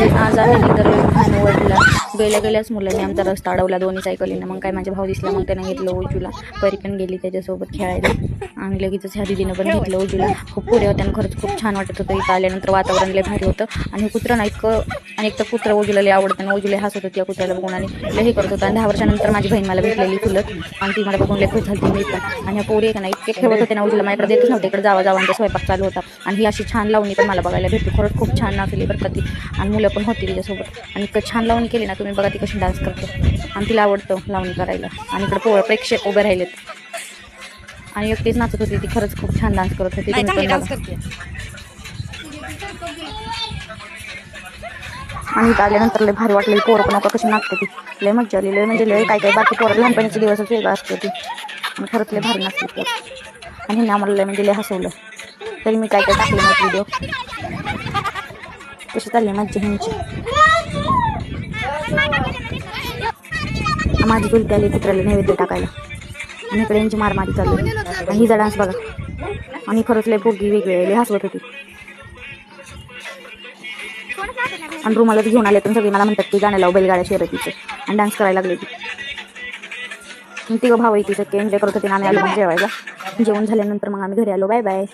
आज आम्ही तर भान ओढला गेल्या गेल्याच मुलांनी आमचा रस्ता अडवला दोन्ही सायकलीनं. मग काय माझे भाऊ दिसला मग त्यानं घेतलं उजूला परी पण गेली त्याच्यासोबत खेळायला. आणि लगेचच ह्या दिदीनं पण घेतलं उजूला खूप पुढे होत्या आणि खरंच खूप छान वाटत होतं. इथं आल्यानंतर वातावरण लय भारी होतं. आणि हे कुत्रं ना इतकं आणि एक तर कुत्रं उजूला लय आवडतं आणि उजूला हसत होती या कुत्र्याला बघून आणि लय हे करत होतं. आणि दहा वर्षानंतर माझी बहीण मला भेटलेली फुलं. आणि ती मला बघून लय खुश झाली मी पण आणि ह्या पोरी आहे ना इतके खेळत होते ना उजूला माझ्याकडे देतच नव्हते. इकडे जावा जावा स्वयंपाक चालू होता. आणि ही अशी छान लावणी पण मला बघायला भेटली. खरंच खूप छान नाचली बरं का ती. आणि मुलं पण होती तिच्यासोबत. आणि इतकं छान लावणी केली ना तुम्ही बघा ती कशी डान्स करते. आणि तिला आवडतं लावणी करायला. आणि इकडे पोरं प्रेक्षक उभे राहिलेत. आणि एकटीच नाचत होती ती खरंच खूप छान डान्स करत होती. तुम्ही पण. आणि आल्यानंतर लय भारी वाटलं पोरं पण आता कशी नाचते ती. लय मज्जा आली लय म्हणजे लय काय काय बाकी पोरं लहानपणीचे दिवसच वेगळं असते ती. आणि खरंच लय भारी नाचली ती. आणि ह्यांनी आम्हाला लय म्हणजे लय हसवलं. तरी मी काय काय टाकले व्हिडिओ कशी चालली मज्जा ह्यांची माझी चुलती आली कुत्र्याला नैवेद्य टाकायला. आणि इकडे यांची मारमारी चालू आहे. आणि हिचा डान्स बघा. आणि खरंच लय पोगी वेगळे लय हसवत होती. आणि रुमालाच घेऊन आले तर सगळे मला म्हणतात की गाण्याला बैलगाड्या शर्यतीचं. आणि डान्स करायला लागले ती. तिघं भाव येते सगळे एन्जॉय करत होते आणि आम्ही आलो मग जेवायला. जेवण झाल्यानंतर मग आम्ही घरी आलो. Bye bye